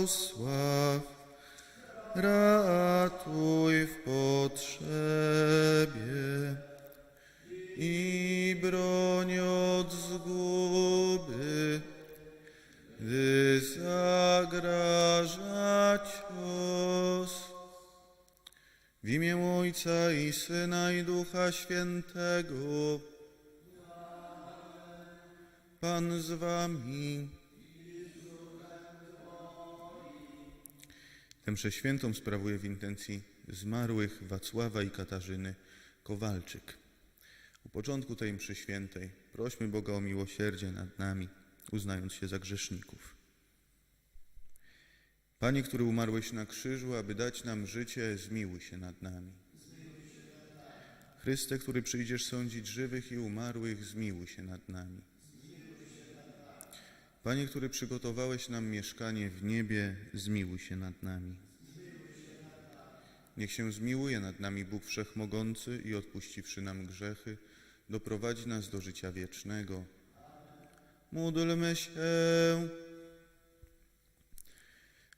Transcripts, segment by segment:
błogosław, ratuj w potrzebie i broń od zguby, gdy zagraża cios. W imię Ojca i Syna i Ducha Świętego. Pan z wami. Tę przeświętą sprawuję w intencji zmarłych Wacława i Katarzyny Kowalczyk. U początku tej mszy świętej prośmy Boga o miłosierdzie nad nami, uznając się za grzeszników. Panie, który umarłeś na krzyżu, aby dać nam życie, zmiłuj się nad nami. Chryste, który przyjdziesz sądzić żywych i umarłych, zmiłuj się nad nami. Panie, który przygotowałeś nam mieszkanie w niebie, zmiłuj się nad nami. Niech się zmiłuje nad nami Bóg Wszechmogący i odpuściwszy nam grzechy, doprowadzi nas do życia wiecznego. Módlmy się.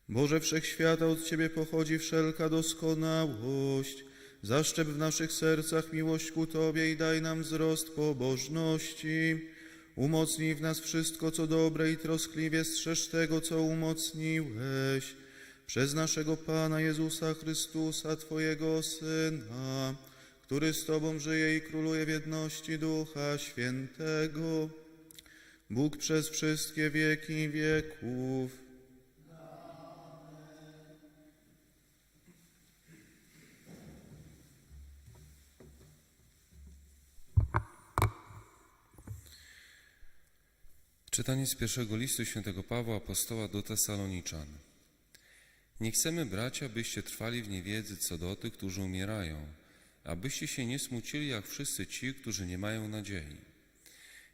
Boże Wszechświata, od Ciebie pochodzi wszelka doskonałość. Zaszczep w naszych sercach miłość ku Tobie i daj nam wzrost pobożności. Umocnij w nas wszystko, co dobre i troskliwie strzeż tego, co umocniłeś. Przez naszego Pana Jezusa Chrystusa, Twojego Syna, który z Tobą żyje i króluje w jedności Ducha Świętego. Bóg przez wszystkie wieki wieków. Czytanie z pierwszego listu świętego Pawła apostoła do Tesaloniczan. Nie chcemy, bracia, byście trwali w niewiedzy co do tych, którzy umierają, abyście się nie smucili jak wszyscy ci, którzy nie mają nadziei.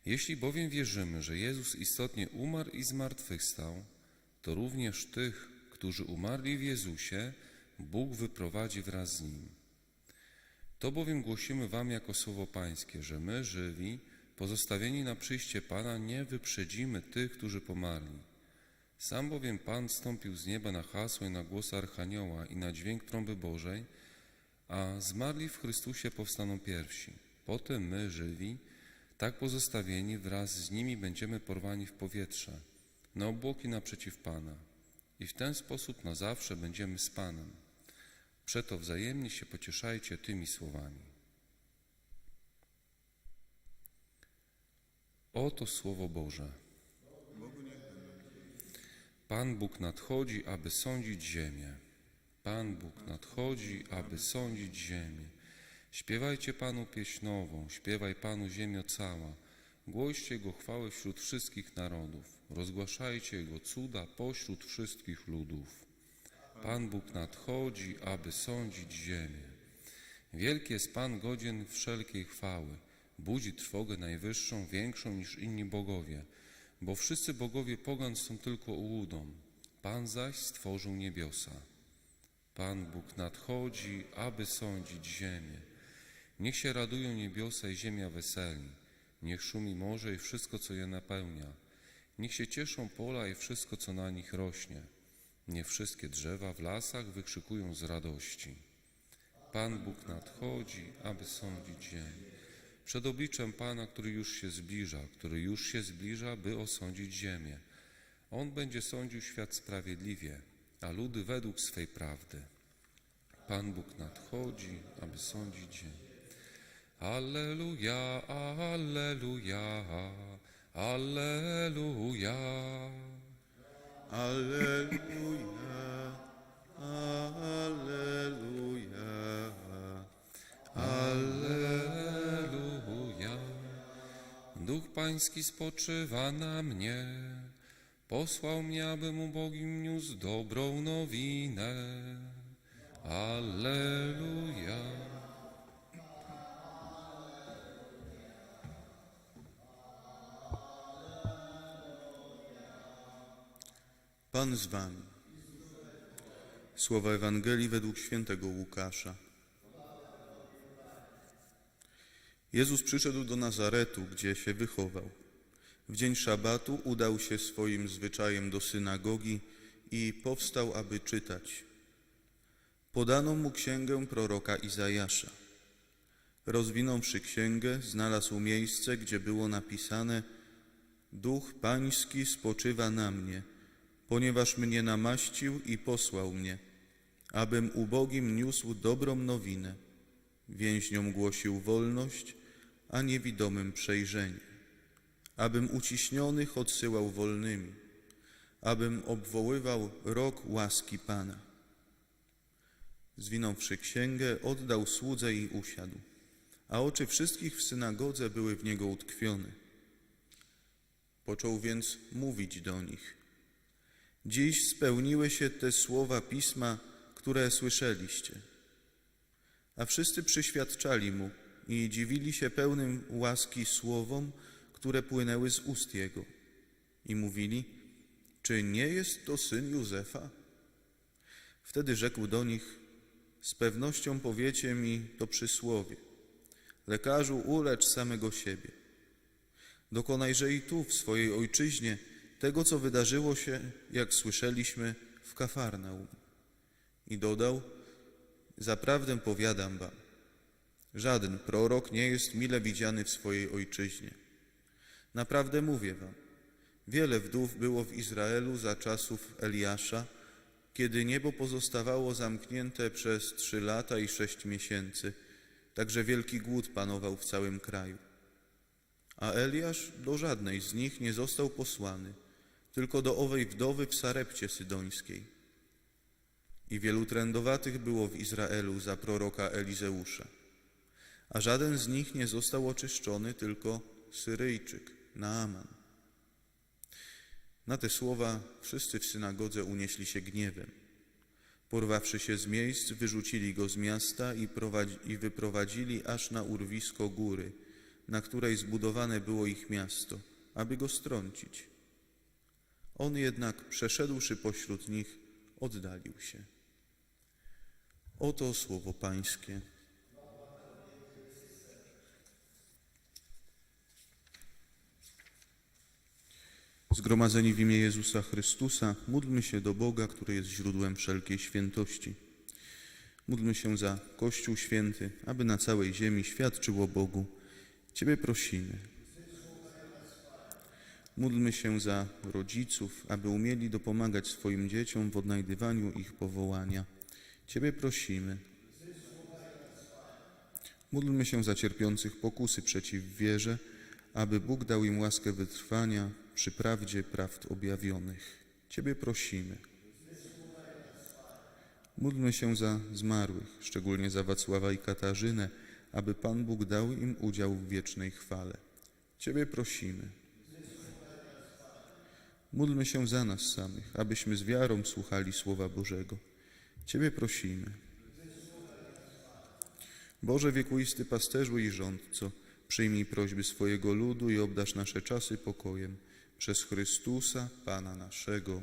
Jeśli bowiem wierzymy, że Jezus istotnie umarł i zmartwychwstał, to również tych, którzy umarli w Jezusie, Bóg wyprowadzi wraz z Nim. To bowiem głosimy wam jako słowo Pańskie, że my, żywi, pozostawieni na przyjście Pana, nie wyprzedzimy tych, którzy pomarli. Sam bowiem Pan stąpił z nieba na hasło i na głos Archanioła i na dźwięk trąby Bożej, a zmarli w Chrystusie powstaną pierwsi. Potem my, żywi, tak pozostawieni, wraz z nimi będziemy porwani w powietrze, na obłoki naprzeciw Pana. I w ten sposób na zawsze będziemy z Panem. Przeto wzajemnie się pocieszajcie tymi słowami. Oto Słowo Boże. Pan Bóg nadchodzi, aby sądzić ziemię. Pan Bóg nadchodzi, aby sądzić ziemię. Śpiewajcie Panu pieśń nową, śpiewaj Panu ziemio cała. Głoście Jego chwały wśród wszystkich narodów. Rozgłaszajcie Jego cuda pośród wszystkich ludów. Pan Bóg nadchodzi, aby sądzić ziemię. Wielki jest Pan godzien wszelkiej chwały. Budzi trwogę najwyższą, większą niż inni bogowie, bo wszyscy bogowie pogan są tylko ułudą. Pan zaś stworzył niebiosa. Pan Bóg nadchodzi, aby sądzić ziemię. Niech się radują niebiosa i ziemia weseli. Niech szumi morze i wszystko, co je napełnia. Niech się cieszą pola i wszystko, co na nich rośnie. Niech wszystkie drzewa w lasach wykrzykują z radości. Pan Bóg nadchodzi, aby sądzić ziemię. Przed obliczem Pana, który już się zbliża, który już się zbliża, by osądzić ziemię. On będzie sądził świat sprawiedliwie, a ludy według swej prawdy. Pan Bóg nadchodzi, aby sądzić ziemię. Alleluja, alleluja, alleluja. Alleluja, Pański spoczywa na mnie. Posłał mnie, abym ubogim niósł dobrą nowinę. Alleluja. Pan z wami. Słowa Ewangelii według świętego Łukasza. Jezus przyszedł do Nazaretu, gdzie się wychował. W dzień szabatu udał się swoim zwyczajem do synagogi i powstał, aby czytać. Podano mu księgę proroka Izajasza. Rozwinąwszy księgę, znalazł miejsce, gdzie było napisane: Duch Pański spoczywa na mnie, ponieważ mnie namaścił i posłał mnie, abym ubogim niósł dobrą nowinę, więźniom głosił wolność, a niewidomym przejrzenie, abym uciśnionych odsyłał wolnymi, abym obwoływał rok łaski Pana. Zwinąwszy księgę, oddał słudze i usiadł, a oczy wszystkich w synagodze były w niego utkwione. Począł więc mówić do nich. Dziś spełniły się te słowa pisma, które słyszeliście. A wszyscy przyświadczali mu i dziwili się pełnym łaski słowom, które płynęły z ust jego. I mówili, czy nie jest to syn Józefa? Wtedy rzekł do nich, z pewnością powiecie mi to przysłowie. Lekarzu, ulecz samego siebie. Dokonajże i tu, w swojej ojczyźnie, tego, co wydarzyło się, jak słyszeliśmy, w Kafarnaum. I dodał, zaprawdę powiadam wam, żaden prorok nie jest mile widziany w swojej ojczyźnie. Naprawdę mówię wam, wiele wdów było w Izraelu za czasów Eliasza, kiedy niebo pozostawało zamknięte przez trzy lata i sześć miesięcy, także wielki głód panował w całym kraju. A Eliasz do żadnej z nich nie został posłany, tylko do owej wdowy w Sarepcie Sydońskiej. I wielu trędowatych było w Izraelu za proroka Elizeusza. A żaden z nich nie został oczyszczony, tylko Syryjczyk, Naaman. Na te słowa wszyscy w synagodze unieśli się gniewem. Porwawszy się z miejsc, wyrzucili go z miasta i, i wyprowadzili aż na urwisko góry, na której zbudowane było ich miasto, aby go strącić. On jednak, przeszedłszy pośród nich, oddalił się. Oto słowo Pańskie. Zgromadzeni w imię Jezusa Chrystusa, módlmy się do Boga, który jest źródłem wszelkiej świętości. Módlmy się za Kościół Święty, aby na całej ziemi świadczył o Bogu. Ciebie prosimy. Módlmy się za rodziców, aby umieli dopomagać swoim dzieciom w odnajdywaniu ich powołania. Ciebie prosimy. Módlmy się za cierpiących pokusy przeciw wierze, aby Bóg dał im łaskę wytrwania przy prawdzie prawd objawionych. Ciebie prosimy. Módlmy się za zmarłych, szczególnie za Wacława i Katarzynę, aby Pan Bóg dał im udział w wiecznej chwale. Ciebie prosimy. Módlmy się za nas samych, abyśmy z wiarą słuchali Słowa Bożego. Ciebie prosimy. Boże wiekuisty pasterzu i rządco, przyjmij prośby swojego ludu i obdasz nasze czasy pokojem. Przez Chrystusa, Pana naszego.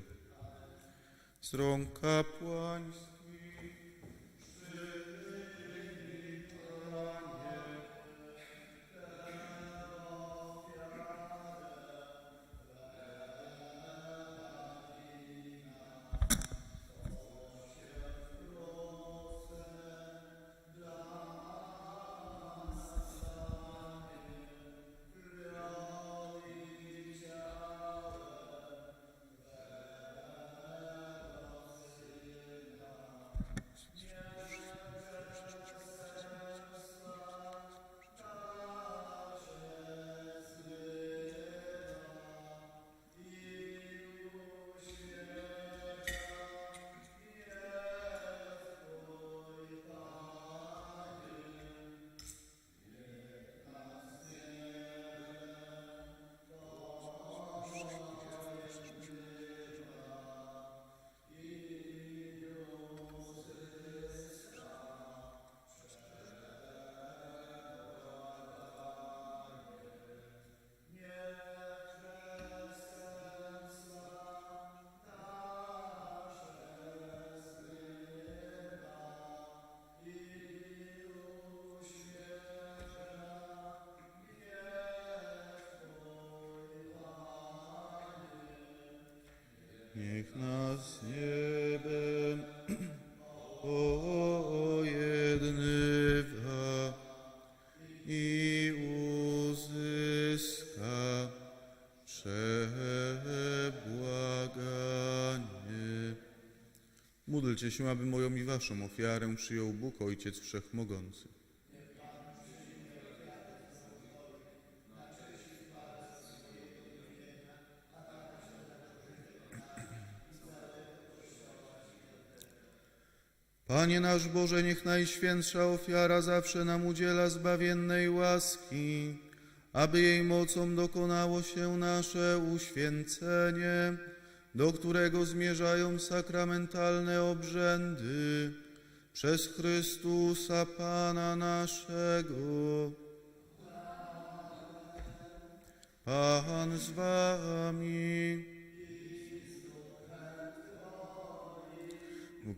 Z rąk kapłańskich. Módlcie się, aby moją i waszą ofiarę przyjął Bóg Ojciec Wszechmogący. Panie nasz Boże, niech najświętsza ofiara zawsze nam udziela zbawiennej łaski, aby jej mocą dokonało się nasze uświęcenie, do którego zmierzają sakramentalne obrzędy przez Chrystusa Pana naszego. Pan z wami. w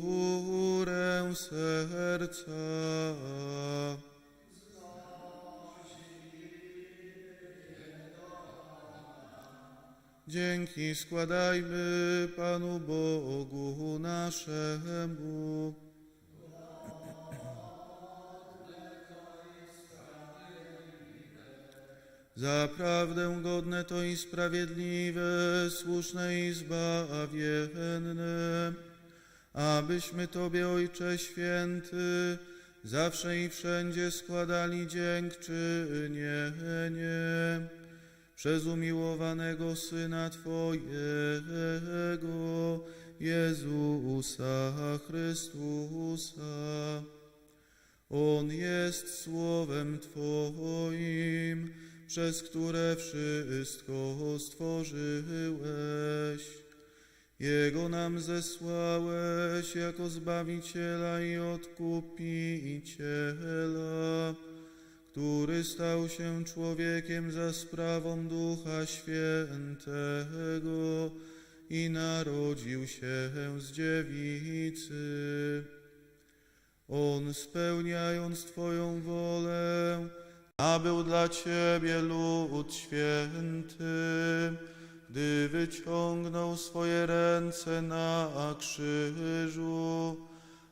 górę serca. Dzięki składajmy Panu Bogu naszemu. Zaprawdę godne to i sprawiedliwe, słuszne i zbawienne, abyśmy Tobie, Ojcze Święty, zawsze i wszędzie składali dziękczynienie przez umiłowanego Syna Twojego, Jezusa Chrystusa. On jest Słowem Twoim, przez które wszystko stworzyłeś. Jego nam zesłałeś jako Zbawiciela i Odkupiciela, który stał się człowiekiem za sprawą Ducha Świętego i narodził się z dziewicy. On spełniając Twoją wolę, nabył dla Ciebie lud święty, gdy wyciągnął swoje ręce na krzyżu,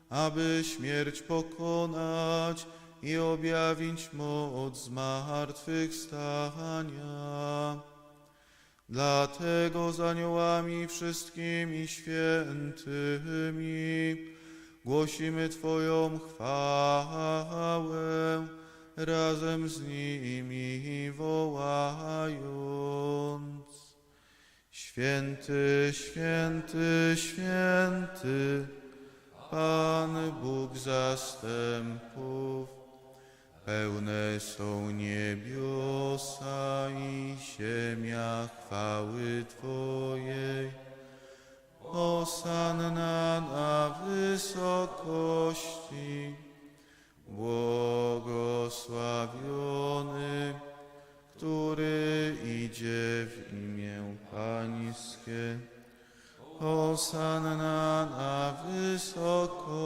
aby śmierć pokonać i objawić moc zmartwychwstania. Dlatego z aniołami wszystkimi świętymi głosimy Twoją chwałę, razem z nimi wołając. Święty, święty, święty, Pan Bóg zastępów, pełne są niebiosa i ziemia chwały Twojej. Osanna na wysokości, błogosławiony, który idzie w imię Pańskie. Osanna na wysokości.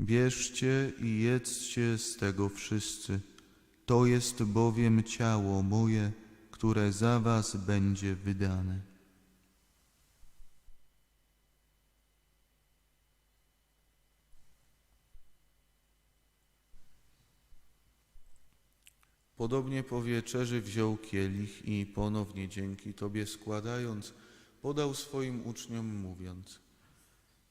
Bierzcie i jedzcie z tego wszyscy. To jest bowiem ciało moje, które za was będzie wydane. Podobnie po wieczerzy wziął kielich i ponownie dzięki Tobie składając, podał swoim uczniom, mówiąc: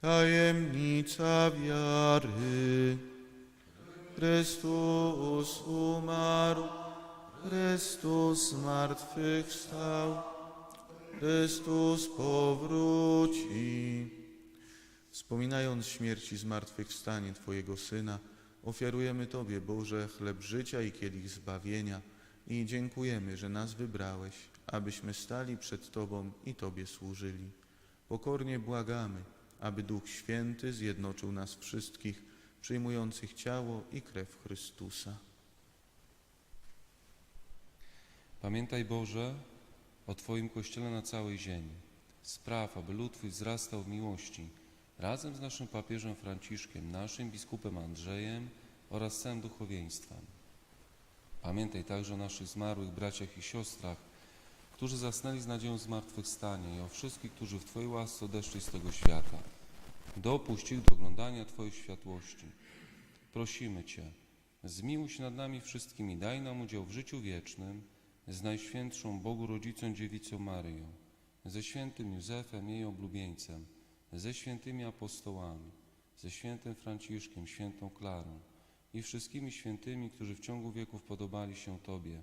Tajemnica wiary. Chrystus umarł, Chrystus zmartwychwstał, Chrystus powróci. Wspominając śmierć i zmartwychwstanie Twojego Syna, ofiarujemy Tobie, Boże, chleb życia i kielich zbawienia i dziękujemy, że nas wybrałeś, abyśmy stali przed Tobą i Tobie służyli. Pokornie błagamy, aby Duch Święty zjednoczył nas wszystkich, przyjmujących ciało i krew Chrystusa. Pamiętaj Boże o Twoim Kościele na całej ziemi. Spraw, aby lud Twój wzrastał w miłości, razem z naszym papieżem Franciszkiem, naszym biskupem Andrzejem oraz całym duchowieństwem. Pamiętaj także o naszych zmarłych braciach i siostrach, którzy zasnęli z nadzieją zmartwychwstania i o wszystkich, którzy w Twojej łasce odeszli z tego świata. Dopuść ich do oglądania Twojej światłości. Prosimy Cię, zmiłuj się nad nami wszystkimi, daj nam udział w życiu wiecznym z Najświętszą Bogu Rodzicą Dziewicą Maryją, ze świętym Józefem, jej oblubieńcem, ze świętymi apostołami, ze świętym Franciszkiem, świętą Klarą i wszystkimi świętymi, którzy w ciągu wieków podobali się Tobie,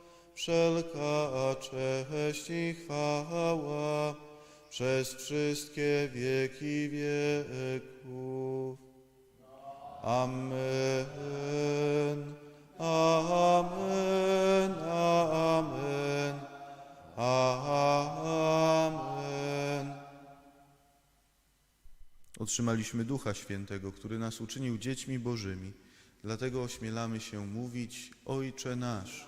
wszelka cześć i chwała przez wszystkie wieki wieków. Amen. Amen. Amen. Amen. Otrzymaliśmy Ducha Świętego, który nas uczynił dziećmi Bożymi. Dlatego ośmielamy się mówić: Ojcze nasz,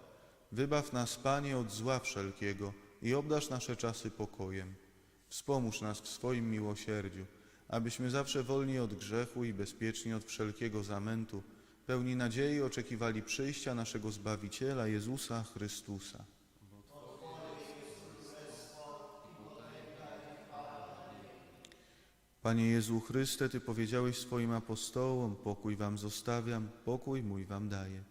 Wybaw nas, Panie, od zła wszelkiego i obdarz nasze czasy pokojem. Wspomóż nas w swoim miłosierdziu, abyśmy zawsze wolni od grzechu i bezpieczni od wszelkiego zamętu, pełni nadziei oczekiwali przyjścia naszego Zbawiciela Jezusa Chrystusa. Panie Jezu Chryste, Ty powiedziałeś swoim apostołom, pokój wam zostawiam, pokój mój wam daję.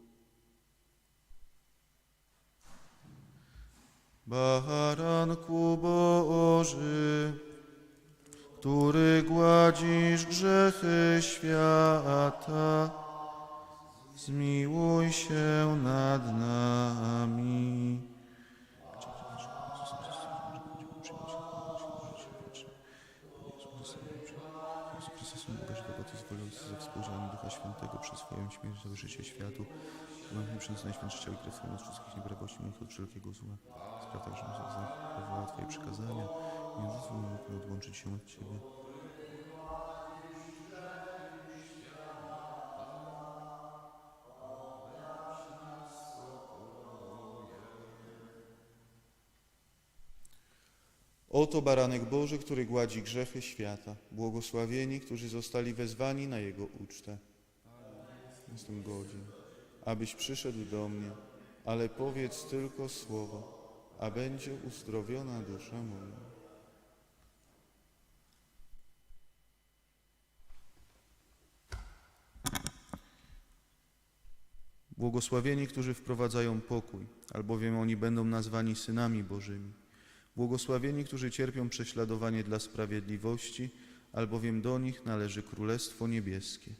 Baranku Boży, który gładzisz grzechy świata, zmiłuj się nad nami. Chrystus, Boga żywego, Ty zwolujący ze współdziałaniem Ducha Świętego przez swoją śmierć życie światu, mam przez najświętsze ciało i krew Twoją od wszystkich nieprawości moich od wszelkiego zła. Spraw że zachowała Twoje przykazania i nie dozwól mi odłączyć się od Ciebie. Oto baranek Boży, który gładzi grzechy świata. Błogosławieni, którzy zostali wezwani na Jego ucztę. Jestem godzien, abyś przyszedł do mnie, ale powiedz tylko słowo, a będzie uzdrowiona dusza moja. Błogosławieni, którzy wprowadzają pokój, albowiem oni będą nazwani synami Bożymi. Błogosławieni, którzy cierpią prześladowanie dla sprawiedliwości, albowiem do nich należy Królestwo Niebieskie.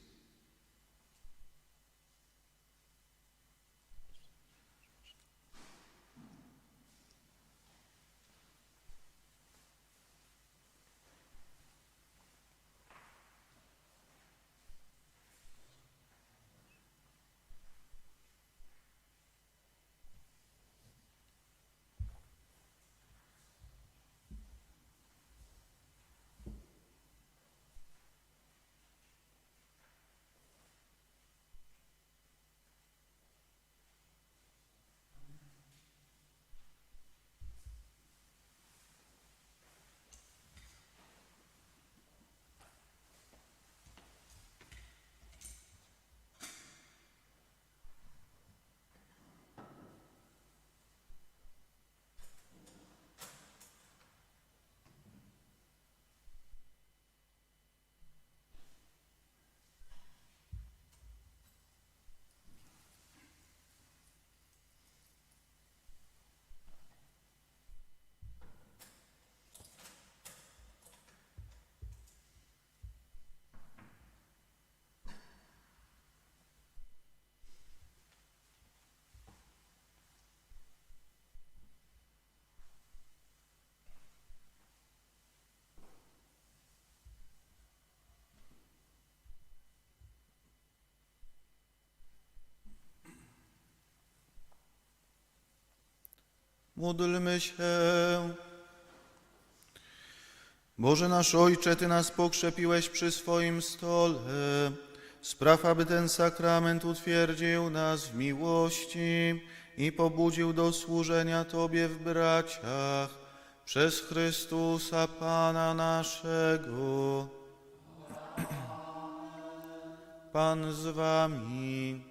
Módlmy się. Boże nasz Ojcze, Ty nas pokrzepiłeś przy swoim stole. Spraw, aby ten sakrament utwierdził nas w miłości i pobudził do służenia Tobie w braciach przez Chrystusa Pana naszego. Pan z Wami.